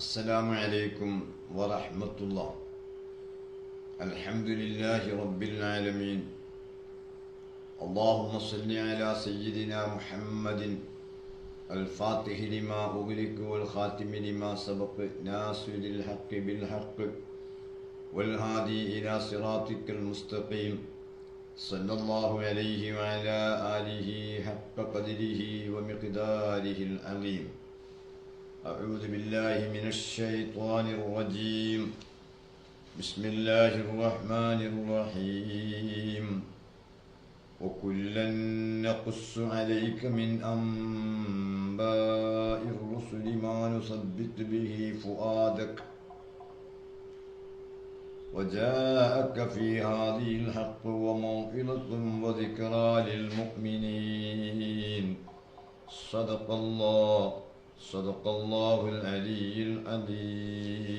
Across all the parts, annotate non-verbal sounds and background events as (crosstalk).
السلام عليكم ورحمة الله الحمد لله رب العالمين اللهم صل على سيدنا محمد الفاتح لما أغلق والخاتم لما سبق ناصر الحق بالحق والهادي إلى صراطك المستقيم صلى الله عليه وعلى آله حق قدره ومقداره العظيم أعوذ بالله من الشيطان الرجيم. بسم الله الرحمن الرحيم. وكلا نقص عليك من أنباء الرسل ما نثبت به فؤادك. وجاءك في هذه الحق وموعظة وذكرى للمؤمنين. صدق الله. صدق الله العلي العظيم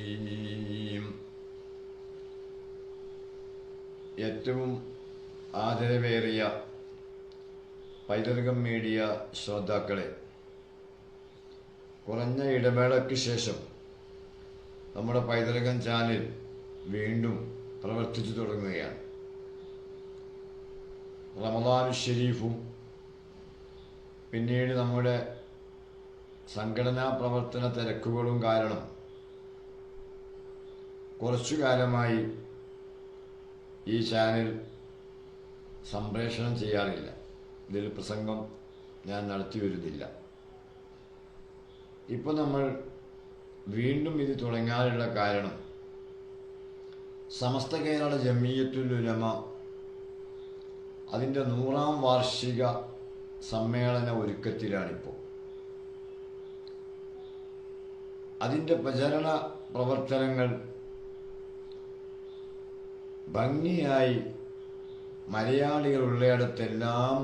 ഏറ്റവും ആദരവേറിയ പൈതൃകം മീഡിയ ശ്രോതാക്കളെ കുറഞ്ഞ ഇടവേളയ്ക്ക് ശേഷം നമ്മുടെ പൈതൃകം ചാനൽ വീണ്ടും പ്രവർത്തിച്ചു തുടങ്ങുകയാണ് റമദാൻ ഷെരീഫും പിന്നീട് നമ്മുടെ സംഘടനാ പ്രവർത്തന തിരക്കുകളും കാരണം കുറച്ചു കാലമായി ഈ ചാനൽ സംപ്രേഷണം ചെയ്യാറില്ല. ഇതിൽ പ്രസംഗം ഞാൻ നടത്തി വരുന്നില്ല. ഇപ്പോൾ നമ്മൾ വീണ്ടും ഇത് തുടങ്ങാനുള്ള കാരണം സമസ്ത കേരള ജമീയത്തുലുലമ അതിന്റെ നൂറാം വാർഷിക സമ്മേളന ഒരുക്കത്തിലാണിപ്പോൾ. അതിന്റെ പ്രചരണ പ്രവർത്തനങ്ങൾ ഭംഗിയായി മലയാളികൾ ഉള്ളയിടത്തെല്ലാം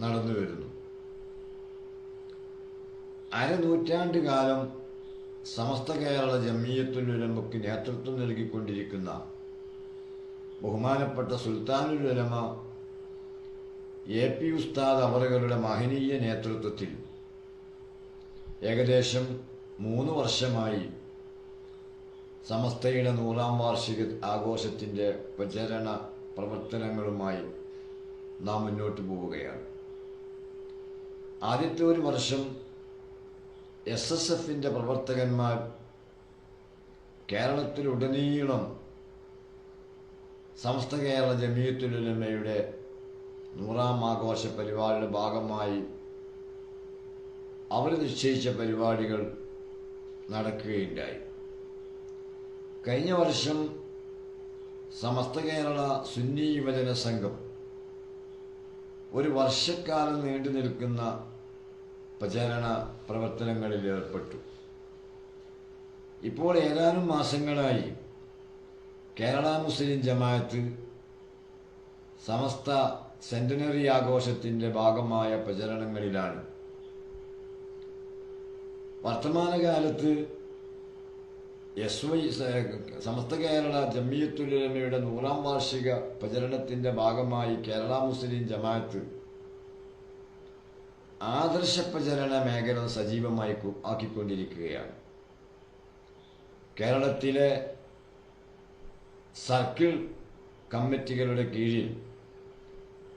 നടന്നു വരുന്നു. അരനൂറ്റാണ്ട് കാലം സമസ്ത കേരള ജമീയത്തുൽ ഉലമയ്ക്ക് നേതൃത്വം നൽകിക്കൊണ്ടിരിക്കുന്ന ബഹുമാനപ്പെട്ട സുൽത്താനുൽ ഉലമ എ പി ഉസ്താദ് അവറുകളുടെ മഹനീയ നേതൃത്വത്തിൽ ഏകദേശം മൂന്ന് വർഷമായി സമസ്തയുടെ നൂറാം വാർഷിക ആഘോഷത്തിന്റെ പ്രചരണ പ്രവർത്തനങ്ങളുമായി നാം മുന്നോട്ട് പോവുകയാണ്. ആദ്യത്തെ ഒരു വർഷം എസ് എസ് എഫിന്റെ പ്രവർത്തകന്മാർ കേരളത്തിലുടനീളം സമസ്ത കേരള ജമീയത്തുലമയുടെ നൂറാം ആഘോഷ പരിപാടിയുടെ ഭാഗമായി അവർ നിശ്ചയിച്ച പരിപാടികൾ നടക്കുകയുണ്ടായി. കഴിഞ്ഞ വർഷം സമസ്ത കേരള സുന്നി യുവജന സംഘം ഒരു വർഷക്കാലം നീണ്ടു നിൽക്കുന്ന പ്രചാരണ പ്രവർത്തനങ്ങളിൽ ഏർപ്പെട്ടു. ഇപ്പോൾ ഏതാനും മാസങ്ങളായി കേരള മുസ്ലിം ജമാഅത്ത് സമസ്ത സെന്റിനറി ആഘോഷത്തിന്റെ ഭാഗമായ പ്രചരണങ്ങളിലാണ് വർത്തമാനകാലത്ത് എസ് വൈ സമസ്ത കേരള ജമ്മിയത്തുലമയുടെ നൂറാം വാർഷിക പ്രചരണത്തിന്റെ ഭാഗമായി കേരള മുസ്ലിം ജമാഅത്ത് ആദർശ പ്രചരണ മേഖല സജീവമായി ആക്കിക്കൊണ്ടിരിക്കുകയാണ്. കേരളത്തിലെ സർക്കിൾ കമ്മിറ്റികളുടെ കീഴിൽ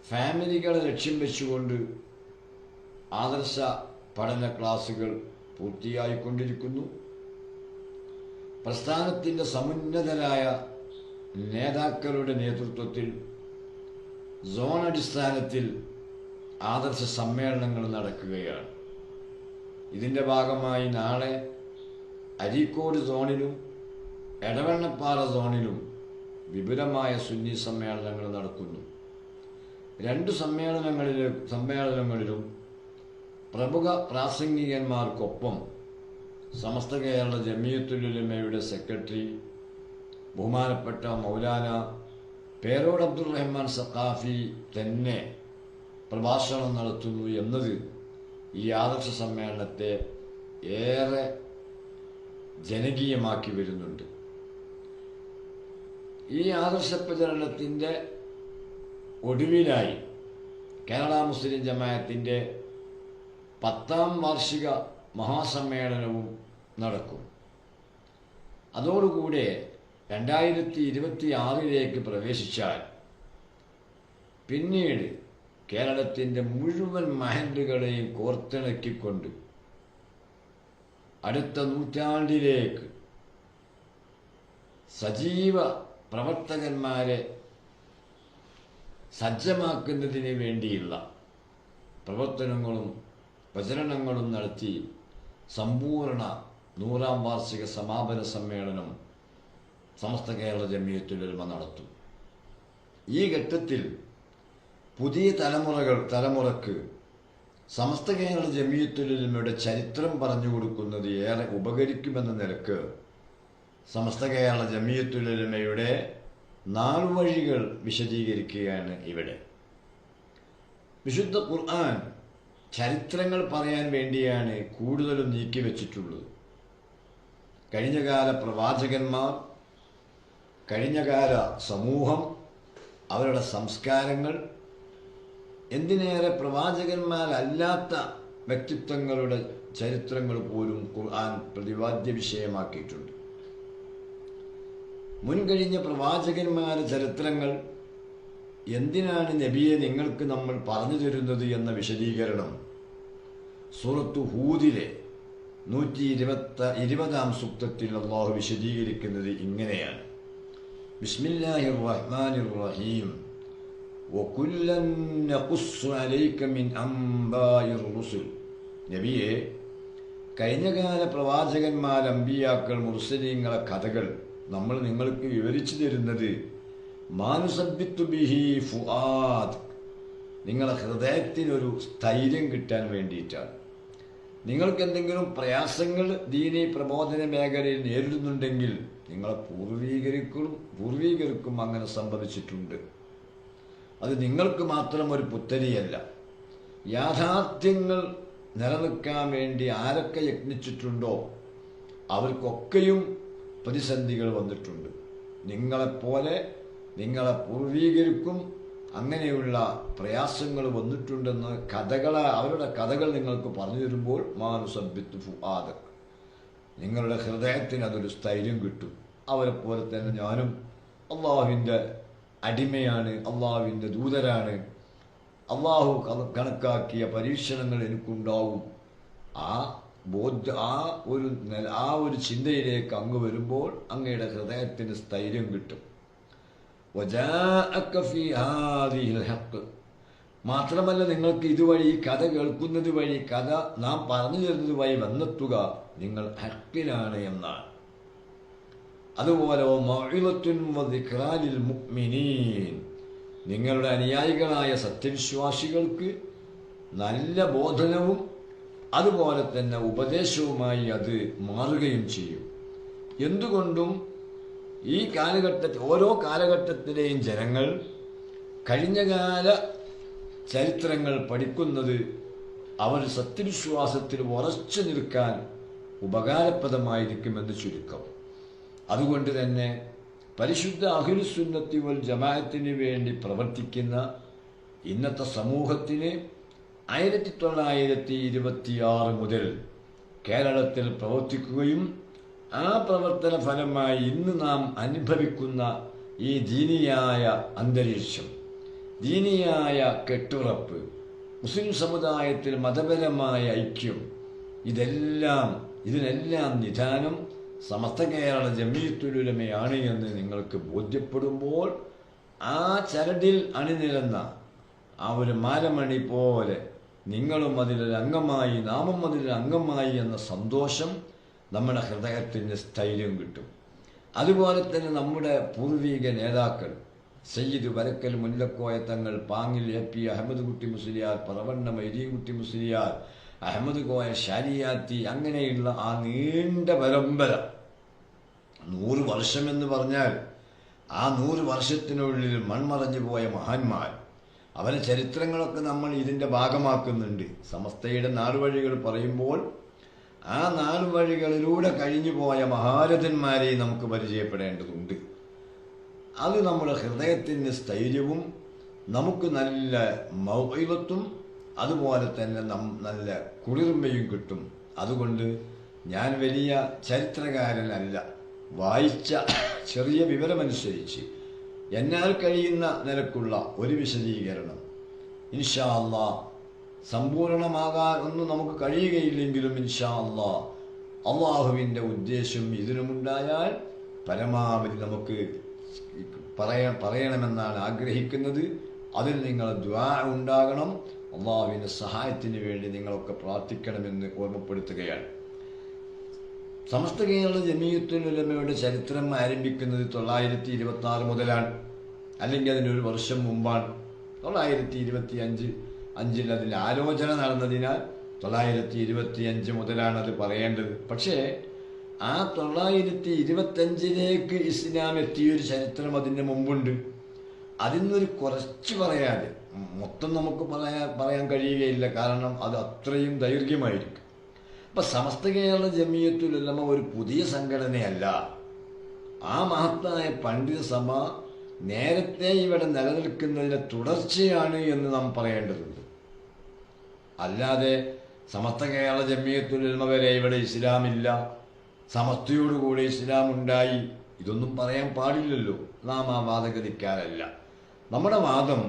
ഫാമിലികളെ ലക്ഷ്യം വെച്ചുകൊണ്ട് ആദർശ പഠന ക്ലാസുകൾ പൂർത്തിയായിക്കൊണ്ടിരിക്കുന്നു. പ്രസ്ഥാനത്തിന്റെ സമുന്നതരായ നേതാക്കളുടെ നേതൃത്വത്തിൽ സോൺ അടിസ്ഥാനത്തിൽ ആദർശ സമ്മേളനങ്ങൾ നടക്കുകയാണ്. ഇതിന്റെ ഭാഗമായി നാളെ അരീക്കോട് സോണിലും എടവണ്ണപ്പാറ സോണിലും വിപുലമായ സുന്നി സമ്മേളനങ്ങൾ നടക്കുന്നു. രണ്ട് സമ്മേളനങ്ങളിലും സമ്മേളനങ്ങളിലും പ്രമുഖ പ്രാസംഗികന്മാർക്കൊപ്പം സമസ്ത കേരള ജമിയത്തുലുലമയുടെ സെക്രട്ടറി ബഹുമാനപ്പെട്ട മൗലാന പേരോട് അബ്ദുൾ റഹ്മാൻ സഖാഫി തന്നെ പ്രഭാഷണം നടത്തുന്നു എന്നത് ഈ ആദർശ സമ്മേളനത്തെ ഏറെ ജനകീയമാക്കി വരുന്നുണ്ട്. ഈ ആദർശ പ്രചരണത്തിന്റെ ഒടുവിലായി കേരള മുസ്ലിം ജമാഅത്തിന്റെ പത്താം വാർഷിക മഹാസമ്മേളനവും നടക്കും. അതോടുകൂടെ രണ്ടായിരത്തി ഇരുപത്തി ആറിലേക്ക് പ്രവേശിച്ചാൽ പിന്നീട് കേരളത്തിന്റെ മുഴുവൻ മഹന്തുകളെയും കോർത്തിണക്കിക്കൊണ്ട് അടുത്ത നൂറ്റാണ്ടിലേക്ക് സജീവ പ്രവർത്തകന്മാരെ സജ്ജമാക്കുന്നതിന് വേണ്ടിയുള്ള പ്രവർത്തനങ്ങളും പ്രചരണങ്ങളും നടത്തി സമ്പൂർണ നൂറാം വാർഷിക സമാപന സമ്മേളനം സമസ്ത കേരള ജമിയത്തുലമ നടത്തും. ഈ ഘട്ടത്തിൽ പുതിയ തലമുറകൾ തലമുറയ്ക്ക് സമസ്ത കേരള ജമിയത്തുലമയുടെ ചരിത്രം പറഞ്ഞു കൊടുക്കുന്നത് ഏറെ ഉപകരിക്കുമെന്ന നിലയ്ക്ക് സമസ്ത കേരള ജമിയത്തുലമയുടെ നാൾവഴികൾ വിശദീകരിക്കുകയാണ് ഇവിടെ. വിശുദ്ധ ഖുർആൻ ചരിത്രങ്ങൾ പറയാൻ വേണ്ടിയാണ് കൂടുതലും നീക്കി വെച്ചിട്ടുള്ളത്. കഴിഞ്ഞകാല പ്രവാചകന്മാർ കഴിഞ്ഞകാല സമൂഹം അവരുടെ സംസ്കാരങ്ങൾ എന്തിനേറെ പ്രവാചകന്മാരല്ലാത്ത വ്യക്തിത്വങ്ങളുടെ ചരിത്രങ്ങൾ പോലും ഖുർആൻ പ്രതിപാദ്യ വിഷയമാക്കിയിട്ടുണ്ട്. മുൻകഴിഞ്ഞ പ്രവാചകന്മാരുടെ ചരിത്രങ്ങൾ എന്തിനാണ് നബിയെ നിങ്ങൾക്ക് നമ്മൾ പറഞ്ഞു തരുന്നത് എന്ന വിശദീകരണം സൂറത്തു ഹൂദിലെ നൂറ്റി ഇരുപത്ത ഇരുപതാം സൂക്തത്തിൽ അള്ളാഹു വിശദീകരിക്കുന്നത് ഇങ്ങനെയാണ് ബിസ്മില്ലാഹിർ റഹ്മാനിർ റഹീം وكلا نقص عليك من أنباء الرسل നബിയെ കഴിഞ്ഞകാല പ്രവാചകന്മാർ അമ്പിയാക്കൾ മുർസലീങ്ങളെ കഥകൾ നമ്മൾ നിങ്ങൾക്ക് വിവരിച്ചു തരുന്നത് ബിഹി ഫുആദ്. നിങ്ങളെ ഹൃദയത്തിനൊരു സ്ഥൈര്യം കിട്ടാൻ വേണ്ടിയിട്ടാണ്. നിങ്ങൾക്ക് എന്തെങ്കിലും പ്രയാസങ്ങൾ ദീനി പ്രബോധന മേഖലയിൽ നേരിടുന്നുണ്ടെങ്കിൽ നിങ്ങളെ പൂർവീകരിക്കും പൂർവീകർക്കും അങ്ങനെ സംഭവിച്ചിട്ടുണ്ട്. അത് നിങ്ങൾക്ക് മാത്രം ഒരു പുത്തരിയല്ല. യാഥാർത്ഥ്യങ്ങൾ നിലനിൽക്കാൻ വേണ്ടി ആരൊക്കെ യത്നിച്ചിട്ടുണ്ടോ അവർക്കൊക്കെയും പ്രതിസന്ധികൾ വന്നിട്ടുണ്ട്. നിങ്ങളെപ്പോലെ നിങ്ങളെ പൂർവീകരിക്കും. അങ്ങനെയുള്ള പ്രയാസങ്ങൾ വന്നിട്ടുണ്ടെന്ന് കഥകളെ അവരുടെ കഥകൾ നിങ്ങൾക്ക് പറഞ്ഞു തരുമ്പോൾ മാനുസബിത്ത് ഫുആദ്. നിങ്ങളുടെ ഹൃദയത്തിന് അതൊരു സ്ഥൈര്യം കിട്ടും. അവരെ പോലെ തന്നെ ഞാനും അള്ളാഹുവിന്റെ അടിമയാണ് അള്ളാഹുവിന്റെ ദൂതരാണ്. അള്ളാഹു കണക്കാക്കിയ പരീക്ഷണങ്ങൾ എനിക്കുണ്ടാവും. ആ ബോധ്യ ആ ഒരു ആ ഒരു ചിന്തയിലേക്ക് അങ്ങ് വരുമ്പോൾ അങ്ങയുടെ ഹൃദയത്തിന് സ്ഥൈര്യം കിട്ടും. മാത്രമല്ല നിങ്ങൾക്ക് ഇതുവഴി കഥ കേൾക്കുന്നത് വഴി കഥ നാം പറഞ്ഞു തരുന്നത് വഴി വന്നെത്തുക നിങ്ങൾ ഹക്കിലാണ് എന്നാണ്. അതുപോലെ നിങ്ങളുടെ അനുയായികളായ സത്യവിശ്വാസികൾക്ക് നല്ല ബോധനവും അതുപോലെ തന്നെ ഉപദേശവുമായി അത് മാറുകയും ചെയ്യും. എന്തുകൊണ്ടും ഈ കാലഘട്ടത്തിൽ ഓരോ കാലഘട്ടത്തിലെയും ജനങ്ങൾ കഴിഞ്ഞകാല ചരിത്രങ്ങൾ പഠിക്കുന്നത് അവർ സത്യവിശ്വാസത്തിൽ ഉറച്ചു നിൽക്കാൻ ഉപകാരപ്രദമായിരിക്കുമെന്ന് ചുരുക്കം. അതുകൊണ്ട് തന്നെ പരിശുദ്ധ അഖിലുസുന്നത്തി വൽ ജമാഅത്തിന് വേണ്ടി പ്രവർത്തിക്കുന്ന ഇന്നത്തെ സമൂഹത്തിന് ആയിരത്തി തൊള്ളായിരത്തി ഇരുപത്തിയാറ് മുതൽ കേരളത്തിൽ പ്രവർത്തിക്കുകയും ആ പ്രവർത്തന ഫലമായി ഇന്ന് നാം അനുഭവിക്കുന്ന ഈ ദീനിയായ അന്തരീക്ഷം ദീനിയായ കെട്ടുറപ്പ് മുസ്ലിം സമുദായത്തിൽ മതപരമായ ഐക്യം ഇതെല്ലാം ഇതിനെല്ലാം നിധാനം സമസ്ത കേരള ജമീത്തുലുലമയാണ് എന്ന് നിങ്ങൾക്ക് ബോധ്യപ്പെടുമ്പോൾ ആ ചരടിൽ അണിനിരന്ന ആ ഒരു മാലമണി പോലെ നിങ്ങളും അതിലൊരു അംഗമായി നാമം അതിലൊരു അംഗമായി എന്ന സന്തോഷം നമ്മുടെ ഹൃദയത്തിന് സ്ഥൈര്യം കിട്ടും. അതുപോലെ തന്നെ നമ്മുടെ പൂർവീക നേതാക്കൾ സയ്യിദ് വരക്കൽ മുല്ലക്കോയ തങ്ങൾ പാങ്ങിൽ എ പി അഹമ്മദ് കുട്ടി മുസ്ലിയാർ പറവണ്ണ മൈരീകുട്ടി മുസ്ലിയാർ അഹമ്മദ് കോയ ഷാനിയാത്തി അങ്ങനെയുള്ള ആ നീണ്ട പരമ്പര. നൂറ് വർഷമെന്ന് പറഞ്ഞാൽ ആ നൂറ് വർഷത്തിനുള്ളിൽ മൺമറഞ്ഞു പോയ മഹാന്മാർ. അവരെ ചരിത്രങ്ങളൊക്കെ നമ്മൾ ഇതിന്റെ ഭാഗമാക്കുന്നുണ്ട്. സമസ്തയുടെ നാടുവഴികൾ പറയുമ്പോൾ ആ നാല് വഴികളിലൂടെ കഴിഞ്ഞു പോയ മഹാരഥന്മാരെ നമുക്ക് പരിചയപ്പെടേണ്ടതുണ്ട്. അത് നമ്മുടെ ഹൃദയത്തിന് സ്ഥൈര്യവും നമുക്ക് നല്ല മൗവത്വം അതുപോലെ തന്നെ നം നല്ല കുളിർമയും കിട്ടും. അതുകൊണ്ട് ഞാൻ വലിയ ചരിത്രകാരനല്ല. വായിച്ച ചെറിയ വിവരമനുസരിച്ച് എന്നാൽ കഴിയുന്ന നിലക്കുള്ള ഒരു വിശദീകരണം. ഇൻഷാ സമ്പൂർണമാകാൻ ഒന്നും നമുക്ക് കഴിയുകയില്ലെങ്കിലും ഇൻഷാ അള്ളാ അള്ളാഹുവിന്റെ ഉദ്ദേശം ഇതിനുമുണ്ടായാൽ പരമാവധി നമുക്ക് പറയ പറയണമെന്നാണ് ആഗ്രഹിക്കുന്നത്. അതിൽ നിങ്ങൾ ദ്വാ ഉണ്ടാകണം. അള്ളാഹുവിന്റെ സഹായത്തിന് വേണ്ടി നിങ്ങളൊക്കെ പ്രാർത്ഥിക്കണമെന്ന് ഓർമ്മപ്പെടുത്തുകയാണ്. സമസ്ത കേരള ജമീയത്തുൽ ഉലമയുടെ ചരിത്രം ആരംഭിക്കുന്നത് തൊള്ളായിരത്തി ഇരുപത്തി ആറ് മുതലാണ്. അല്ലെങ്കിൽ അതിനൊരു വർഷം മുമ്പാണ്. തൊള്ളായിരത്തി ഇരുപത്തി അഞ്ച് അഞ്ചിൽ അതിന് ആലോചന നടന്നതിനാൽ തൊള്ളായിരത്തി ഇരുപത്തി അഞ്ച് മുതലാണ് അത് പറയേണ്ടത്. പക്ഷേ ആ തൊള്ളായിരത്തി ഇരുപത്തഞ്ചിലേക്ക് ഇസ്ലാം എത്തിയൊരു ചരിത്രം അതിന് മുമ്പുണ്ട്. അതിൽ നിന്നൊരു കുറച്ച് പറയാതെ മൊത്തം നമുക്ക് പറയാൻ പറയാൻ കഴിയുകയില്ല. കാരണം അത് അത്രയും ദൈർഘ്യമായിരിക്കും. അപ്പൊ സമസ്ത കേരള ജമീയത്തുലമ ഒരു പുതിയ സംഘടനയല്ല. ആ മഹത്തായ പണ്ഡിത സഭ നേരത്തെ ഇവിടെ നിലനിൽക്കുന്നതിന്റെ തുടർച്ചയാണ് എന്ന് നാം പറയേണ്ടതുണ്ട്. അല്ലാതെ സമസ്ത കേരള ജമ്മിയത്തുലിൽമ വരെ ഇവിടെ ഇസ്ലാമില്ല. സമസ്തയോടുകൂടി ഇസ്ലാം ഉണ്ടായി ഇതൊന്നും പറയാൻ പാടില്ലല്ലോ. നാം ആ വാദഗതിക്കാരല്ല. നമ്മുടെ വാദം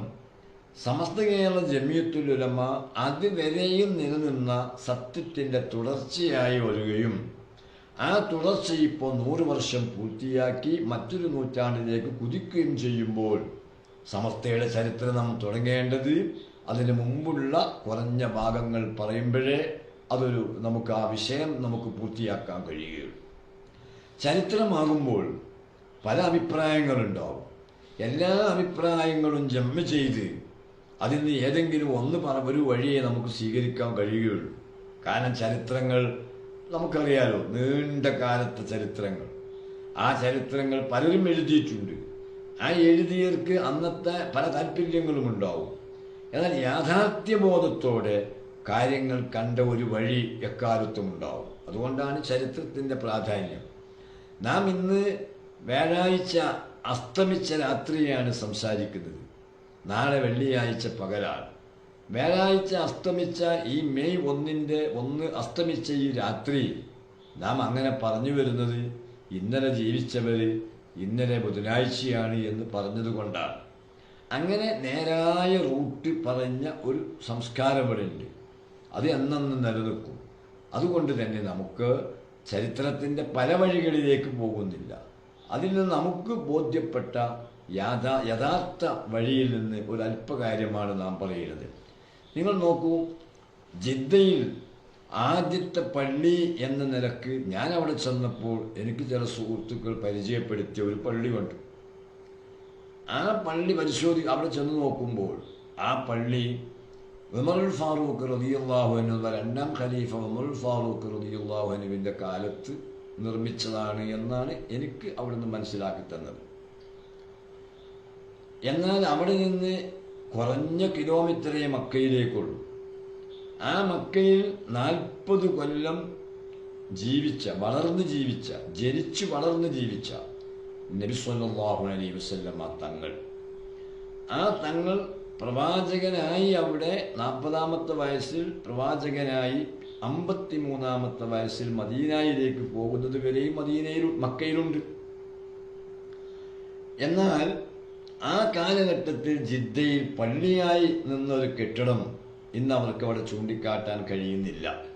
സമസ്ത കേരള ജമിയത്തുലുലമ അതുവരെയും നിലനിന്ന സത്യത്തിന്റെ തുടർച്ചയായി വരികയും ആ തുടർച്ച ഇപ്പോൾ നൂറ് വർഷം പൂർത്തിയാക്കി മറ്റൊരു നൂറ്റാണ്ടിലേക്ക് കുതിക്കുകയും ചെയ്യുമ്പോൾ സമസ്തയുടെ ചരിത്രം നാം തുടങ്ങേണ്ടത് അതിന് മുമ്പുള്ള കുറഞ്ഞ ഭാഗങ്ങൾ പറയുമ്പോഴേ അതൊരു നമുക്ക് ആ വിഷയം നമുക്ക് പൂർത്തിയാക്കാൻ കഴിയുകയുള്ളൂ. ചരിത്രമാകുമ്പോൾ പല അഭിപ്രായങ്ങളുണ്ടാവും. എല്ലാ അഭിപ്രായങ്ങളും ജമ്മ ചെയ്ത് അതിൽ നിന്ന് ഏതെങ്കിലും ഒന്ന് പറ ഒരു വഴിയെ നമുക്ക് സ്വീകരിക്കാൻ കഴിയുകയുള്ളൂ. കാരണം ചരിത്രങ്ങൾ നമുക്കറിയാലോ നീണ്ട കാലത്തെ ചരിത്രങ്ങൾ. ആ ചരിത്രങ്ങൾ പലരും എഴുതിയിട്ടുണ്ട്. ആ എഴുതിയവർക്ക് അന്നത്തെ പല താല്പര്യങ്ങളും ഉണ്ടാവും എന്നാൽ യാഥാർത്ഥ്യബോധത്തോടെ കാര്യങ്ങൾ കണ്ട ഒരു വഴി എക്കാലത്തും ഉണ്ടാവും അതുകൊണ്ടാണ് ചരിത്രത്തിന്റെ പ്രാധാന്യം. നാം ഇന്ന് വ്യാഴാഴ്ച അസ്തമിച്ച രാത്രിയാണ് സംസാരിക്കുന്നത്. നാളെ വെള്ളിയാഴ്ച പകലാണ്. വ്യാഴാഴ്ച അസ്തമിച്ച ഈ മെയ് ഒന്നിന്റെ ഒന്ന് അസ്തമിച്ച ഈ രാത്രി നാം അങ്ങനെ പറഞ്ഞു വരുന്നത് ഇന്നലെ ജീവിച്ചവർ ഇന്നലെ ബുധനാഴ്ചയാണ് എന്ന് പറഞ്ഞതുകൊണ്ടാണ്. അങ്ങനെ നേരായ റൂട്ട് പറഞ്ഞ ഒരു സംസ്കാരം ഇവിടെ ഉണ്ട് അത് എന്നെന്ന് നിലനിൽക്കും. അതുകൊണ്ട് തന്നെ നമുക്ക് ചരിത്രത്തിന്റെ പല വഴികളിലേക്ക് പോകുന്നില്ല. അതിൽ നിന്ന് നമുക്ക് ബോധ്യപ്പെട്ട യാഥാ യഥാർത്ഥ വഴിയിൽ നിന്ന് ഒരു അല്പകാര്യമാണ് നാം പറയുന്നത്. നിങ്ങൾ നോക്കൂ ജിദ്ദയിൽ ആദ്യത്തെ പള്ളി എന്ന നിലയ്ക്ക് ഞാൻ അവിടെ ചെന്നപ്പോൾ എനിക്ക് ചില സുഹൃത്തുക്കൾ പരിചയപ്പെടുത്തിയ ഒരു പള്ളി കണ്ടു. ആ പള്ളി പരിശോധി അവിടെ ചെന്ന് നോക്കുമ്പോൾ ആ പള്ളി ഉമറുൽ ഫാറൂഖ് റതിയുള്ളാഹു എന്നുള്ള രണ്ടാം ഖലീഫ ഉമറുൽ ഫാറൂഖ് റതിയുള്ളാഹു അനുവിന്റെ കാലത്ത് നിർമ്മിച്ചതാണ് എന്നാണ് എനിക്ക് അവിടുന്ന് മനസ്സിലാക്കി തന്നത്. എന്നാൽ അവിടെ നിന്ന് കുറഞ്ഞ കിലോമീറ്ററേ മക്കയിലേക്കുള്ളൂ. ആ മക്കയിൽ നാൽപ്പത് കൊല്ലം ജീവിച്ച വളർന്ന് ജീവിച്ച ജനിച്ചു വളർന്ന് ജീവിച്ച നബി സല്ലല്ലാഹു അലൈഹി വസല്ലമ തങ്ങൾ. ആ തങ്ങൾ പ്രവാചകനായി അവിടെ നാൽപ്പതാമത്തെ വയസ്സിൽ പ്രവാചകനായി അമ്പത്തി മൂന്നാമത്തെ വയസ്സിൽ മദീനയിലേക്ക് പോകുന്നത് വരെയും മദീനയിൽ മക്കയിലുണ്ട്. എന്നാൽ ആ കാലഘട്ടത്തിൽ ജിദ്ദയിൽ പള്ളിയായി നിന്നൊരു കെട്ടിടം ഇന്ന് അവർക്ക് അവിടെ ചൂണ്ടിക്കാട്ടാൻ കഴിയുന്നില്ല.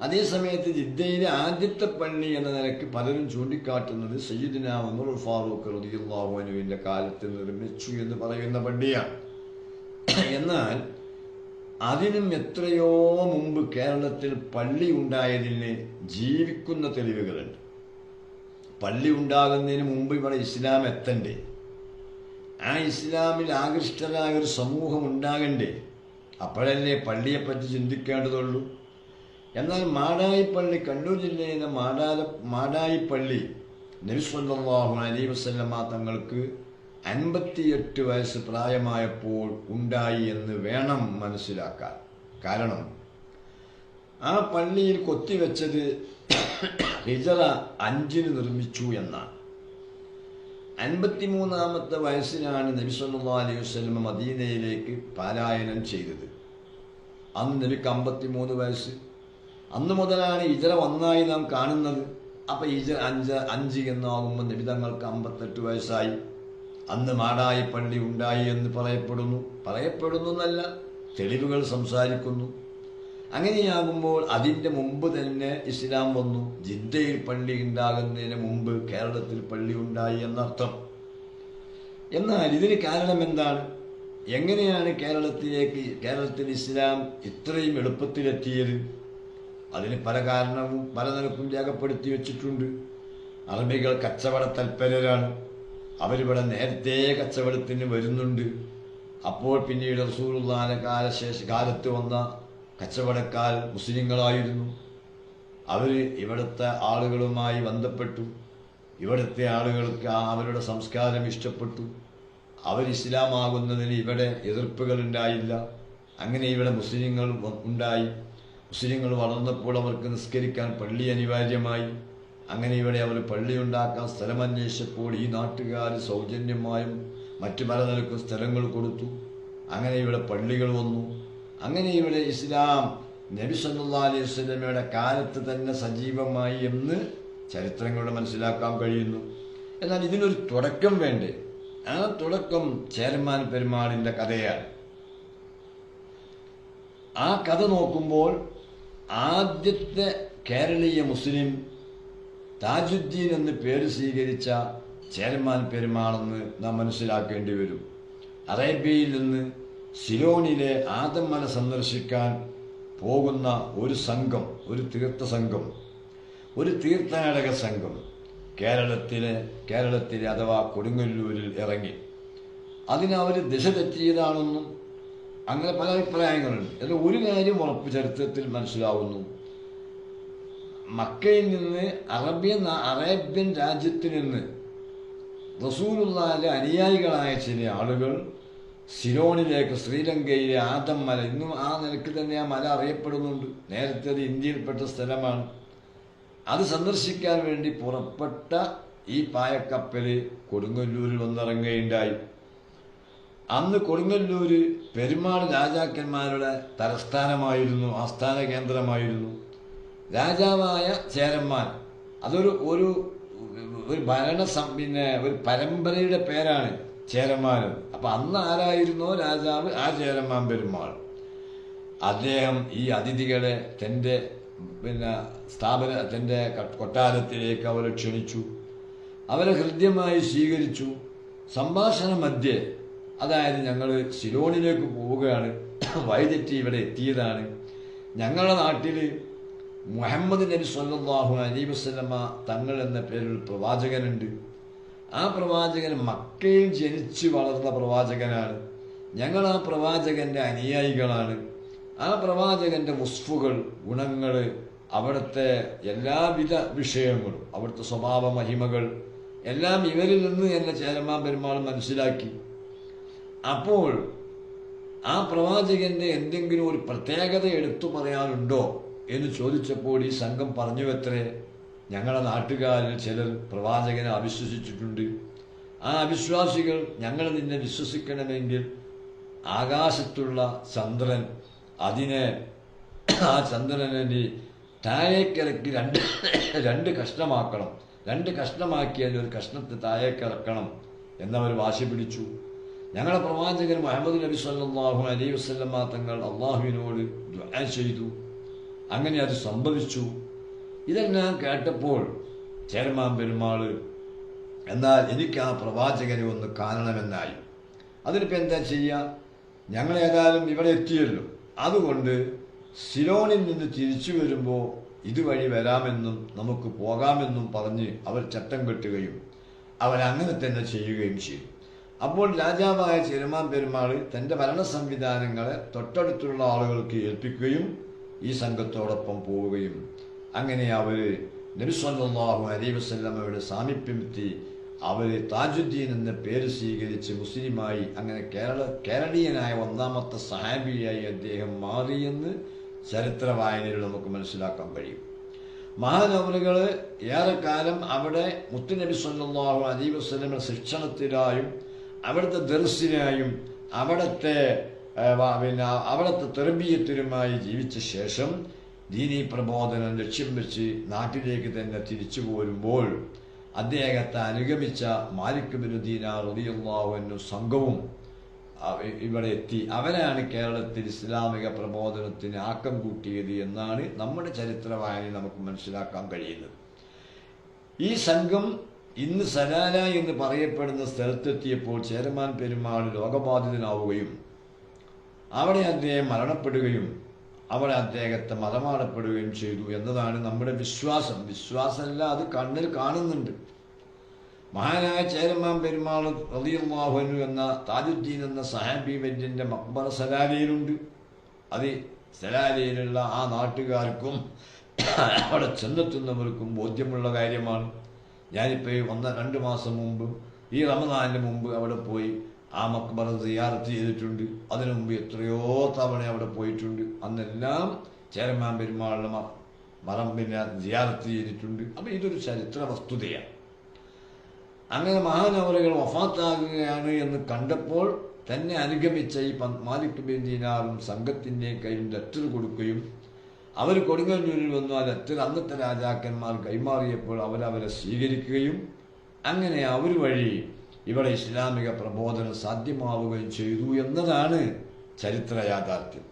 അതേസമയത്ത് ജിദ്ദയിലെ ആദ്യത്തെ പള്ളി എന്ന നിലയ്ക്ക് പലരും ചൂണ്ടിക്കാട്ടുന്നത് സയ്യിദിന ഉമർ ഫാറൂഖ് റളിയല്ലാഹു അൻഹുവിന്റെ കാലത്ത് നിർമ്മിച്ചു എന്ന് പറയുന്ന പള്ളിയാണ് എന്നാൽ അതിനും എത്രയോ മുമ്പ് കേരളത്തിൽ പള്ളി ഉണ്ടായതിന് ജീവിക്കുന്ന തെളിവുകളുണ്ട്. പള്ളി ഉണ്ടാകുന്നതിന് മുമ്പ് ഇവിടെ ഇസ്ലാം എത്തണ്ടേ? ആ ഇസ്ലാമിൽ ആകൃഷ്ടരായ ഒരു സമൂഹം ഉണ്ടാകണ്ടേ? അപ്പോഴല്ലേ പള്ളിയെപ്പറ്റി ചിന്തിക്കേണ്ടതുള്ളൂ? എന്നാൽ മാടായിപ്പള്ളി കണ്ണൂർ ജില്ലയിലെ മാടാല മാടായിപ്പള്ളി നബിസ്വല്ലാഹു അലൈ വസ്ലമ തങ്ങൾക്ക് അൻപത്തിയെട്ട് വയസ്സ് പ്രായമായപ്പോൾ ഉണ്ടായി എന്ന് വേണം മനസ്സിലാക്കാൻ. കാരണം ആ പള്ളിയിൽ കൊത്തിവെച്ചത് ഹിജറ അഞ്ചിന് നിർമ്മിച്ചു എന്നാണ്. അൻപത്തിമൂന്നാമത്തെ വയസ്സിലാണ് നബി സല്ലാ അലൈഹി വസ്ലമ മദീനയിലേക്ക് പാലായനം ചെയ്തത്. അന്ന് നബിക്ക് അമ്പത്തിമൂന്ന് വയസ്സ്. അന്ന് മുതലാണ് ഇജറ ഒന്നായി നാം കാണുന്നത്. അപ്പൊ ഇജ അഞ്ച് അഞ്ച് എന്നാകുമ്പോൾ നിബിതങ്ങൾക്ക് അമ്പത്തെട്ട് വയസ്സായി. അന്ന് മാടായി പള്ളി ഉണ്ടായി എന്ന് പറയപ്പെടുന്നു. പറയപ്പെടുന്നു എന്നല്ല തെളിവുകൾ സംസാരിക്കുന്നു. അങ്ങനെയാകുമ്പോൾ അതിന്റെ മുമ്പ് തന്നെ ഇസ്ലാം വന്നു. ജിദ്ദയിൽ പള്ളി ഉണ്ടാകുന്നതിന് മുമ്പ് കേരളത്തിൽ പള്ളി ഉണ്ടായി എന്നർത്ഥം. എന്നാൽ ഇതിന് കാരണം എന്താണ്? എങ്ങനെയാണ് കേരളത്തിലേക്ക് കേരളത്തിൽ ഇസ്ലാം ഇത്രയും എളുപ്പത്തിലെത്തിയത്? അതിന് പല കാരണവും പല നിലക്കും രേഖപ്പെടുത്തി വെച്ചിട്ടുണ്ട്. അറബികൾ കച്ചവട തൽപരരാണ്. അവരിവിടെ നേരത്തെ കച്ചവടത്തിന് വരുന്നുണ്ട്. അപ്പോൾ പിന്നീട് റസൂലുദാന കാലശേഷ കാലത്ത് വന്ന കച്ചവടക്കാർ മുസ്ലിങ്ങളായിരുന്നു. അവർ ഇവിടുത്തെ ആളുകളുമായി ബന്ധപ്പെട്ടു. ഇവിടുത്തെ ആളുകൾക്ക് അവരുടെ സംസ്കാരം ഇഷ്ടപ്പെട്ടു. അവർ ഇസ്ലാമാകുന്നതിന് ഇവിടെ എതിർപ്പുകൾ ഉണ്ടായില്ല. അങ്ങനെ ഇവിടെ മുസ്ലിങ്ങൾ ഉണ്ടായി. മുസ്ലിങ്ങൾ വളർന്നപ്പോൾ അവർക്ക് നിസ്കരിക്കാൻ പള്ളി അനിവാര്യമായി. അങ്ങനെ ഇവിടെ അവർ പള്ളി ഉണ്ടാക്കാൻ സ്ഥലമന്വേഷിച്ചപ്പോൾ ഈ നാട്ടുകാർ സൗജന്യമായും മറ്റു പല നിലക്കും സ്ഥലങ്ങൾ കൊടുത്തു. അങ്ങനെ ഇവിടെ പള്ളികൾ വന്നു. അങ്ങനെ ഇവിടെ ഇസ്ലാം നബി സല്ലാ അലൈഹി വസല്ലമയുടെ കാലത്ത് തന്നെ സജീവമായി എന്ന് ചരിത്രങ്ങളുടെ മനസ്സിലാക്കാൻ കഴിയുന്നു. എന്നാൽ ഇതിനൊരു തുടക്കം വേണ്ടേ? ആ തുടക്കം ചേരമാൻ പെരുമാളിന്റെ കഥയാണ്. ആ കഥ നോക്കുമ്പോൾ ആദ്യത്തെ കേരളീയ മുസ്ലിം താജുദ്ദീൻ എന്ന് പേര് സ്വീകരിച്ച ചേരമാൻ പെരുമാളെന്ന് നാം മനസ്സിലാക്കേണ്ടി വരും. അറേബ്യയിൽ നിന്ന് സിലോണിലെ ആദം സന്ദർശിക്കാൻ പോകുന്ന ഒരു സംഘം ഒരു തീർത്ഥ സംഘം ഒരു തീർത്ഥാടക സംഘം കേരളത്തിലെ കേരളത്തിലെ അഥവാ കൊടുങ്ങല്ലൂരിൽ ഇറങ്ങി. അതിനവർ ദിശ തെറ്റിയതാണെന്നും അങ്ങനെ പല അഭിപ്രായങ്ങളുണ്ട്. എന്നാൽ ഒരു കാര്യം ഉറപ്പ് ചരിത്രത്തിൽ മനസ്സിലാവുന്നു. മക്കയിൽ നിന്ന് അറബ്യൻ അറേബ്യൻ രാജ്യത്തിൽ നിന്ന് റസൂലുള്ളാഹിലെ അനുയായികളായ ചില ആളുകൾ സിലോണിലേക്ക് ശ്രീലങ്കയിലെ ആദം മല ഇന്നും ആ നിലയ്ക്ക് തന്നെ ആ മല അറിയപ്പെടുന്നുണ്ട്. നേരത്തെ അത് ഇന്ത്യയിൽപ്പെട്ട സ്ഥലമാണ്. അത് സന്ദർശിക്കാൻ വേണ്ടി പുറപ്പെട്ട ഈ പായക്കപ്പൽ കൊടുങ്ങല്ലൂരിൽ വന്നിറങ്ങുകയുണ്ടായി. അന്ന് കൊടുങ്ങല്ലൂര് പെരുമാൾ രാജാക്കന്മാരുടെ തലസ്ഥാനമായിരുന്നു ആസ്ഥാന കേന്ദ്രമായിരുന്നു. രാജാവായ ചേരന്മാർ. അതൊരു ഒരു ഒരു ഭരണ പിന്നെ ഒരു പരമ്പരയുടെ പേരാണ് ചേരന്മാർ. അപ്പൊ അന്ന് ആരായിരുന്നോ രാജാവ്? ആ ചേരന്മാൻ പെരുമാൾ. അദ്ദേഹം ഈ അതിഥികളെ തന്റെ പിന്നെ സ്ഥാപന തന്റെ കൊട്ടാരത്തിലേക്ക് അവരെ ക്ഷണിച്ചു. അവരെ ഹൃദ്യമായി സ്വീകരിച്ചു. സംഭാഷണ മധ്യേ അതായത് ഞങ്ങൾ ഷിലോണിലേക്ക് പോവുകയാണ്. വൈതെറ്റി ഇവിടെ എത്തിയതാണ്. ഞങ്ങളുടെ നാട്ടിൽ മുഹമ്മദ് നബി സല്ലാഹു അലി വസല്ലമ തങ്ങൾ എന്ന പേരിൽ പ്രവാചകനുണ്ട്. ആ പ്രവാചകൻ മക്കയിൽ ജനിച്ചു വളർന്ന പ്രവാചകനാണ്. ഞങ്ങൾ ആ പ്രവാചകന്റെ അനുയായികളാണ്. ആ പ്രവാചകന്റെ മുസ്ഫുകൾ ഗുണങ്ങൾ അവിടുത്തെ എല്ലാവിധ വിഷയങ്ങളും അവിടുത്തെ സ്വഭാവ മഹിമകൾ എല്ലാം ഇവരിൽ നിന്ന് എന്നെ ചേരമാ പെരുമാൾ മനസ്സിലാക്കി. അപ്പോൾ ആ പ്രവാചകന്റെ എന്തെങ്കിലും ഒരു പ്രത്യേകത എടുത്തു പറയാനുണ്ടോ എന്ന് ചോദിച്ചപ്പോൾ ഈ സംഘം പറഞ്ഞു എത്രേ ഞങ്ങളുടെ നാട്ടുകാരിൽ ചിലർ പ്രവാചകനെ അവിശ്വസിച്ചിട്ടുണ്ട്. ആ അവിശ്വാസികൾ ഞങ്ങൾ നിന്നെ വിശ്വസിക്കണമെങ്കിൽ ആകാശത്തുള്ള ചന്ദ്രൻ അതിനെ ആ ചന്ദ്രനെ താഴേക്കിറക്കി രണ്ട് രണ്ട് കഷ്ണമാക്കണം. രണ്ട് കഷ്ണമാക്കിയാൽ ഒരു കഷ്ണത്തെ താഴേക്കിറക്കണം എന്നവർ വാശി പിടിച്ചു. ഞങ്ങളുടെ പ്രവാചകൻ മുഹമ്മദ് നബി സല്ലാഹു അലൈഹി വസല്ലമ തങ്ങൾ അള്ളാഹുവിനോട് ദുആ ചെയ്തു. അങ്ങനെ അത് സംഭവിച്ചു. ഇതെല്ലാം കേട്ടപ്പോൾ ചേരമാൻ പെരുമാൾ എന്നാൽ എനിക്ക് ആ പ്രവാചകനെ ഒന്ന് കാണണമെന്നായി. അതിനിപ്പോൾ എന്താ ചെയ്യുക ഞങ്ങൾ ഏതായാലും ഇവിടെ എത്തിയല്ലോ. അതുകൊണ്ട് സിലോണിൽ നിന്ന് തിരിച്ചു വരുമ്പോൾ ഇതുവഴി വരാമെന്നും നമുക്ക് പോകാമെന്നും പറഞ്ഞ് അവർ ചട്ടം കെട്ടുകയും അവരങ്ങനെ തന്നെ ചെയ്യുകയും ചെയ്തു. അപ്പോൾ രാജാവായ ചെരുമാൻ പെരുമാൾ തന്റെ ഭരണ സംവിധാനങ്ങളെ തൊട്ടടുത്തുള്ള ആളുകൾക്ക് ഏൽപ്പിക്കുകയും ഈ സംഘത്തോടൊപ്പം പോവുകയും അങ്ങനെ അവർ നബിസ്വല്ലാഹു അലൈ വസ്ല്ലമ്മയുടെ സാമീപ്യമെത്തി അവർ താജുദ്ദീൻ എന്ന പേര് സ്വീകരിച്ച് മുസ്ലിമായി അങ്ങനെ കേരള കേരളീയനായ ഒന്നാമത്തെ സഹാബിയായി അദ്ദേഹം മാറിയെന്ന് ചരിത്ര വായനയിൽ നമുക്ക് മനസ്സിലാക്കാൻ കഴിയും. മഹാനവറുകൾ ഏറെക്കാലം അവിടെ മുത്തുനബി സല്ലാഹു അലൈഹി വസല്ലമയുടെ ശിക്ഷണത്തിലായും അവിടുത്തെ ദർശിനായും അവിടുത്തെ പിന്നെ അവിടുത്തെ തെർബീയത്തിനുമായി ജീവിച്ച ശേഷം ദീനി പ്രബോധനം ലക്ഷ്യം വെച്ച് നാട്ടിലേക്ക് തന്നെ തിരിച്ചു പോരുമ്പോൾ അദ്ദേഹത്തെ അനുഗമിച്ച മാലിക് ബിൻ ദീനാർ റളിയല്ലാഹു സംഘവും ഇവിടെ എത്തി. അവനാണ് കേരളത്തിൽ ഇസ്ലാമിക പ്രബോധനത്തിന് ആക്കം കൂട്ടിയത് എന്നാണ് നമ്മുടെ ചരിത്ര വായന നമുക്ക് മനസ്സിലാക്കാൻ കഴിയുന്നത്. ഈ സംഘം ഇന്ന് സലാല എന്ന് പറയപ്പെടുന്ന സ്ഥലത്തെത്തിയപ്പോൾ ചേരമാൻ പെരുമാൾ രോഗബാധിതനാവുകയും അവിടെ അദ്ദേഹം മരണപ്പെടുകയും അവിടെ അദ്ദേഹത്തെ മതമാടപ്പെടുകയും ചെയ്തു എന്നതാണ് നമ്മുടെ വിശ്വാസം. വിശ്വാസമല്ല അത് കണ്ണിൽ കാണുന്നുണ്ട്. മഹാനായ ചേരമാൻ പെരുമാൾ റളിയല്ലാഹു എന്ന താജുദ്ദീൻ എന്ന സഹാബി വര്യന്റെ മക്ബറ സലാലയിലുണ്ട്. അത് സലാലയിലുള്ള ആ നാട്ടുകാർക്കും അവിടെ ചെന്നെത്തുന്നവർക്കും ബോധ്യമുള്ള കാര്യമാണ്. ഞാനിപ്പോൾ ഈ ഒന്ന് രണ്ട് മാസം മുമ്പ് ഈ റമദാനിന് മുമ്പ് അവിടെ പോയി ആ മക്ബറ സിയാറത്ത് ചെയ്തിട്ടുണ്ട്. അതിനു മുമ്പ് എത്രയോ തവണ അവിടെ പോയിട്ടുണ്ട്. അന്നെല്ലാം ചേരമാൻ പെരുമാളുടെ മറമ്പിനെ മറം സിയാറത്ത് ചെയ്തിട്ടുണ്ട്. അപ്പം ഇതൊരു ചരിത്ര വസ്തുതയാണ്. അങ്ങനെ മഹാനവറുകൾ വഫാത്താകുകയാണ് എന്ന് കണ്ടപ്പോൾ തന്നെ അനുഗമിച്ച ഈ മാലിക് ബിൻ ദീനാറും സംഘത്തിന്റെയും കയ്യിൽ ലെറ്റർ കൊടുക്കുകയും അവർ കൊടുങ്ങല്ലൂരിൽ വന്നു. ആ ലെറ്റർ അന്നത്തെ രാജാക്കന്മാർ കൈമാറിയപ്പോൾ അവരവരെ സ്വീകരിക്കുകയും അങ്ങനെ അവർ വഴി ഇവിടെ ഇസ്ലാമിക പ്രബോധനം സാധ്യമാവുകയും ചെയ്തു എന്നതാണ് ചരിത്ര യാഥാർത്ഥ്യം.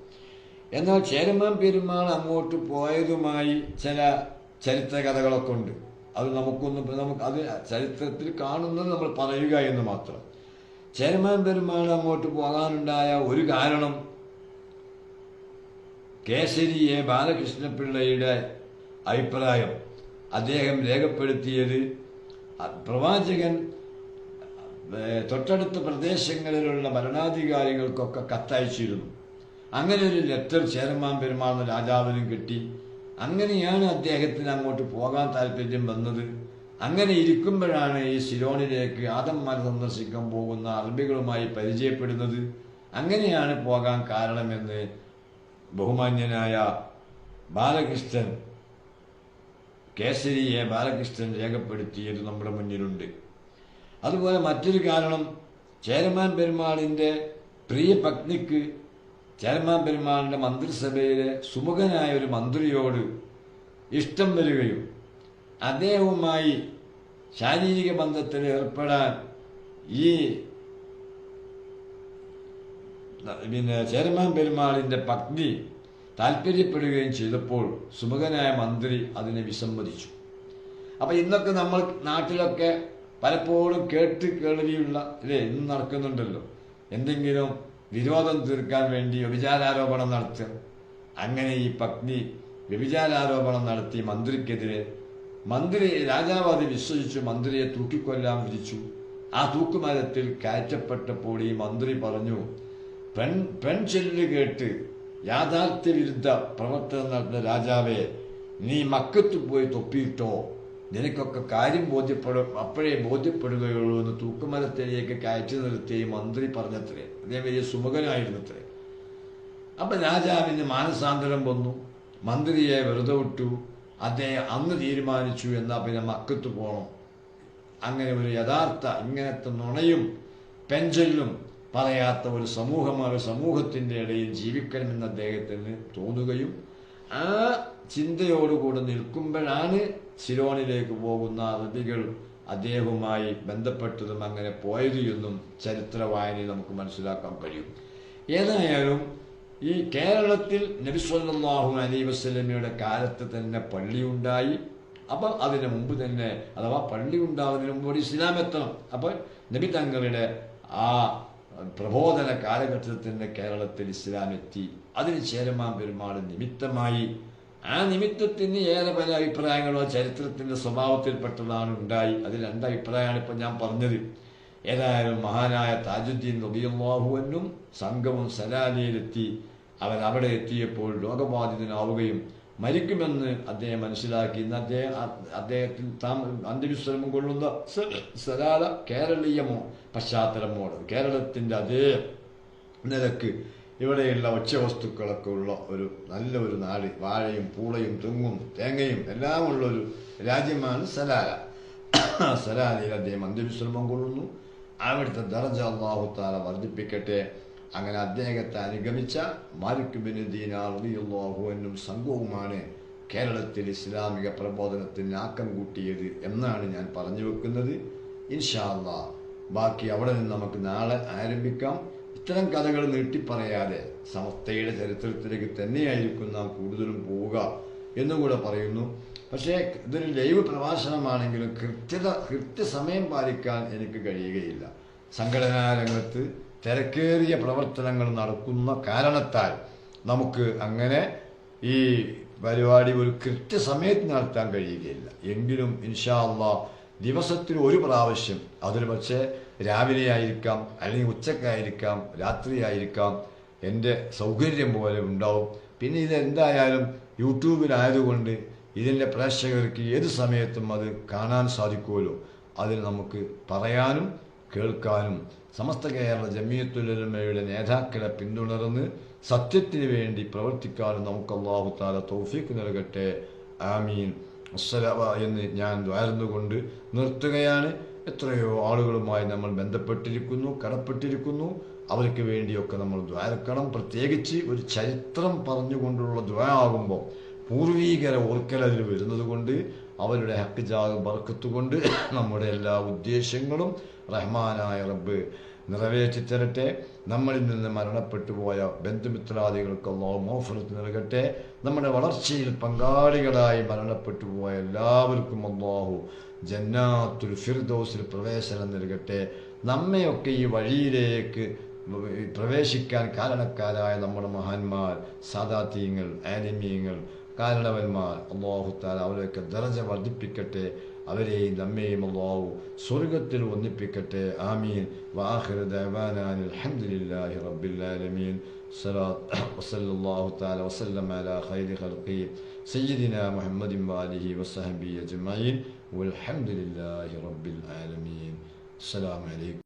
എന്നാൽ ചേരമാൻ പെരുമാൾ അങ്ങോട്ട് പോയതുമായി ചില ചരിത്ര കഥകളൊക്കെ ഉണ്ട്. അത് നമുക്കൊന്ന് നമുക്ക് അത് ചരിത്രത്തിൽ കാണുന്നത് നമ്മൾ പറയുക എന്ന് മാത്രം. ചേരമാൻ പെരുമാൾ അങ്ങോട്ട് പോകാനുണ്ടായ ഒരു കാരണം കേസരിയെ ബാലകൃഷ്ണപിള്ളയുടെ അഭിപ്രായം അദ്ദേഹം രേഖപ്പെടുത്തിയത് പ്രവാചകൻ തൊട്ടടുത്ത പ്രദേശങ്ങളിലുള്ള ഭരണാധികാരികൾക്കൊക്കെ കത്തയച്ചിരുന്നു. അങ്ങനെ ഒരു ലെറ്റർ ചേരമാൻ പെരുമാൾ എന്ന രാജാവിനും കിട്ടി. അങ്ങനെയാണ് അദ്ദേഹത്തിന് അങ്ങോട്ട് പോകാൻ താല്പര്യം വന്നത്. അങ്ങനെ ഇരിക്കുമ്പോഴാണ് ഈ സിലോണിലേക്ക് ആദന്മാർ സന്ദർശിക്കാൻ പോകുന്ന അറബികളുമായി പരിചയപ്പെടുന്നത്. അങ്ങനെയാണ് പോകാൻ കാരണമെന്ന് ബഹുമാന്യനായ ബാലകൃഷ്ണൻ കേസരിയെ ബാലകൃഷ്ണൻ രേഖപ്പെടുത്തിയത് നമ്മുടെ മുന്നിലുണ്ട്. അതുപോലെ മറ്റൊരു കാരണം ചേരമാൻ പെരുമാളിന്റെ പ്രിയ പത്നിക്ക് ചേരമാൻ പെരുമാളിന്റെ മന്ത്രിസഭയിലെ സുമുഖനായ ഒരു മന്ത്രിയോട് ഇഷ്ടം വരികയും അദ്ദേഹവുമായി ശാരീരിക ബന്ധത്തിൽ ഏർപ്പെടാൻ ഈ പിന്നെ ചേരമാൻ പെരുമാളിന്റെ പത്നി താല്പര്യപ്പെടുകയും ചെയ്തപ്പോൾ സുമുഖനായ മന്ത്രി അതിനെ വിസമ്മതിച്ചു. അപ്പോൾ ഇന്നൊക്കെ നമ്മൾ നാട്ടിലൊക്കെ പലപ്പോഴും കേട്ട് കേൾവിയുള്ള അല്ലേ ഇന്ന് നടക്കുന്നുണ്ടല്ലോ. എന്തെങ്കിലും വിരോധം തീർക്കാൻ വേണ്ടി വ്യഭിചാരാരോപണം നടത്തുക. അങ്ങനെ ഈ പത്നി വ്യഭിചാരാരോപണം നടത്തി മന്ത്രിക്കെതിരെ മന്ത്രി രാജാവ് അത് വിശ്വസിച്ചു മന്ത്രിയെ തൂക്കിക്കൊല്ലാൻ വിധിച്ചു. ആ തൂക്കുമരത്തിൽ കയറ്റപ്പെട്ടപ്പോൾ ഈ മന്ത്രി പറഞ്ഞു പെൺ പെൺചൊല്ല് കേട്ട് യാഥാർത്ഥ്യ വിരുദ്ധ പ്രവർത്തനം നടത്തുന്ന രാജാവെ നീ മക്കത്ത് പോയി തൊപ്പിയിട്ടോ നിനക്കൊക്കെ കാര്യം ബോധ്യപ്പെടും അപ്പോഴേ ബോധ്യപ്പെടുകയുള്ളൂ എന്ന് തൂക്കുമരത്തിലേക്ക് കയറ്റി നിർത്തിയ ഈ മന്ത്രി പറഞ്ഞത്രേ. അദ്ദേഹം വലിയ സുമുഖനായിരുന്നത്രേ. അപ്പൊ രാജാവിന് മാനസാന്തരം വന്നു. മന്ത്രിയെ വെറുതെ വിട്ടു. അദ്ദേഹം അന്ന് തീരുമാനിച്ചു എന്നാ പിന്നെ മക്കത്ത് പോകണം അങ്ങനെ ഒരു യഥാർത്ഥ ഇങ്ങനത്തെ നുണയും പെഞ്ചലും പറയാത്ത ഒരു സമൂഹമായ സമൂഹത്തിന്റെ ഇടയിൽ ജീവിക്കണമെന്ന് അദ്ദേഹത്തിന് തോന്നുകയും ആ ചിന്തയോടുകൂടെ നിൽക്കുമ്പോഴാണ് സിലോണിലേക്ക് പോകുന്ന അറബികൾ അദ്ദേഹവുമായി ബന്ധപ്പെട്ടതും അങ്ങനെ പോയത് എന്നും ചരിത്ര വായനയിൽ നമുക്ക് മനസ്സിലാക്കാൻ കഴിയും. ഏതായാലും ഈ കേരളത്തിൽ നബിസ്വല്ലാഹു അലൈ വസ്ലമിയുടെ കാലത്ത് തന്നെ പള്ളിയുണ്ടായി അപ്പം അതിന് മുമ്പ് തന്നെ അഥവാ പള്ളി ഉണ്ടാകുന്നതിന് മുമ്പ് ഒരു ഇസ്ലാം എത്തണം. അപ്പോൾ നബി തങ്ങളുടെ ആ പ്രബോധന കാലഘട്ടത്തിൽ തന്നെ കേരളത്തിൽ ഇസ്ലാം എത്തി അതിന് ചേരമാൻ പെരുമാൾ നിമിത്തമായി ആ നിമിത്തത്തിന് ഏറെ പല അഭിപ്രായങ്ങളോ ചരിത്രത്തിന്റെ സ്വഭാവത്തിൽപ്പെട്ടതാണ് ഉണ്ടായി. അതിൽ രണ്ട് അഭിപ്രായമാണ് ഇപ്പം ഞാൻ പറഞ്ഞത്. ഏതായാലും മഹാനായ താജുദ്ദീൻ റബിയുള്ളാഹുവനും സംഘവും സലാലിയിലെത്തി. അവിടെ എത്തിയപ്പോൾ രോഗബാധിതനാവുകയും മരിക്കുമെന്ന് അദ്ദേഹം മനസ്സിലാക്കി ഇന്ന് അദ്ദേഹം അദ്ദേഹത്തിൽ താം അന്ത്യവിശ്രമം കൊള്ളുന്ന സരാല കേരളീയമോ പശ്ചാത്തലമോട് കേരളത്തിന്റെ അതേ നിലയ്ക്ക് ഇവിടെയുള്ള വസ്തുക്കളൊക്കെ ഉള്ള ഒരു നല്ല ഒരു നാട്. വാഴയും പൂളയും തെങ്ങും തേങ്ങയും എല്ലാം ഉള്ളൊരു രാജ്യമാണ് സലാല സലാലയിൽ അദ്ദേഹം അന്ത്യവിശ്രമം കൊള്ളുന്നു. അവിടുത്തെ ദർജ അള്ളാഹു താല വർദ്ധിപ്പിക്കട്ടെ. അങ്ങനെ അദ്ദേഹത്തെ അനുഗമിച്ച മാലിക് ബിൻ ദീനാർ റളിയല്ലാഹു അൻഹും സംഘവുമാണ് കേരളത്തിൽ ഇസ്ലാമിക പ്രബോധനത്തിന് ആക്കം കൂട്ടിയത് എന്നാണ് ഞാൻ പറഞ്ഞു വെക്കുന്നത്. ഇൻഷാല്ല ബാക്കി അവിടെ നിന്ന് നമുക്ക് നാളെ ആരംഭിക്കാം. ഇത്തരം കഥകൾ നീട്ടിപ്പറയാതെ സമസ്തയുടെ ചരിത്രത്തിലേക്ക് തന്നെയായിരിക്കും നാം കൂടുതലും പോവുക എന്നുകൂടെ പറയുന്നു. പക്ഷേ ഇതൊരു ലൈവ് പ്രഭാഷണമാണെങ്കിലും കൃത്യത കൃത്യസമയം പാലിക്കാൻ എനിക്ക് കഴിയുകയില്ല. സംഘടനാ രംഗത്ത് തിരക്കേറിയ പ്രവർത്തനങ്ങൾ നടക്കുന്ന കാരണത്താൽ നമുക്ക് അങ്ങനെ ഈ പരിപാടി ഒരു കൃത്യസമയത്ത് നടത്താൻ കഴിയുകയില്ല. എങ്കിലും ഇൻഷാ അള്ളാ ദിവസത്തിൽ ഒരു പ്രാവശ്യം അതൊരു പക്ഷേ രാവിലെ ആയിരിക്കാം അല്ലെങ്കിൽ ഉച്ചക്കായിരിക്കാം രാത്രിയായിരിക്കാം എന്റെ സൗകര്യം പോലെ ഉണ്ടാവും. പിന്നെ ഇത് എന്തായാലും യൂട്യൂബിലായതുകൊണ്ട് ഇതിന്റെ പ്രേക്ഷകർക്ക് ഏത് സമയത്തും അത് കാണാൻ സാധിക്കുമല്ലോ. അതിൽ നമുക്ക് പറയാനും കേൾക്കാനും സമസ്ത കേരള ജമിയത്തുലമയുടെ നേതാക്കളെ പിന്തുണർന്ന് സത്യത്തിന് വേണ്ടി പ്രവർത്തിക്കാനും നമുക്ക് അള്ളാഹു താല തൗഫീക്ക് നൽകട്ടെ. ആമീൻ. അസ്സലാമ എന്ന് ഞാൻ ദ്വാരുന്നുകൊണ്ട് നിർത്തുകയാണ്. എത്രയോ ആളുകളുമായി നമ്മൾ ബന്ധപ്പെട്ടിരിക്കുന്നു കടപ്പെട്ടിരിക്കുന്നു. അവർക്ക് വേണ്ടിയൊക്കെ നമ്മൾ ദ്വാരക്കണം പ്രത്യേകിച്ച് ഒരു ചരിത്രം പറഞ്ഞുകൊണ്ടുള്ള ദ്വാരാകുമ്പോൾ പൂർവീകര ഓർക്കൽ അതിൽ വരുന്നത് കൊണ്ട് അവരുടെ ഹക്ക് ജാഗ് ബർക്കത്തുകൊണ്ട് (clears throat) നമ്മുടെ എല്ലാ ഉദ്ദേശങ്ങളും റഹ്മാനായ റബ്ബ് നിറവേറ്റി തരട്ടെ നമ്മളിൽ നിന്ന് മരണപ്പെട്ടു പോയ ബന്ധുമിത്രാദികൾക്ക് അള്ളാഹു മോഫലത്ത് നൽകട്ടെ. നമ്മുടെ വളർച്ചയിൽ പങ്കാളികളായി മരണപ്പെട്ടു പോയ എല്ലാവർക്കും അള്ളാഹു ജന്നാത്തുൽ ഫിർദോസിൽ പ്രവേശനം നൽകട്ടെ. നമ്മയൊക്കെ ഈ വഴിയിലേക്ക് പ്രവേശിക്കാൻ കാരണക്കാരായ നമ്മുടെ മഹാന്മാർ സാദാത്യങ്ങൾ ആനിമീയങ്ങൾ കാരണവന്മാർ അള്ളാഹുത്താൽ അവരെയൊക്കെ ദറജ വർദ്ധിപ്പിക്കട്ടെ അവരെയും നമ്മെയും അള്ളാഹു സ്വർഗത്തിൽ ഒന്നിപ്പിക്കട്ടെ ആമീൻ വാഹിർ ദവാനാൻ അൽഹംദുലില്ലാഹി റബ്ബിൽ ആലമീൻ صلاة وصلى الله تعالى وسلم على خير خلقه سيدنا محمد وآله وصحبه أجمعين والحمد لله رب العالمين السلام عليكم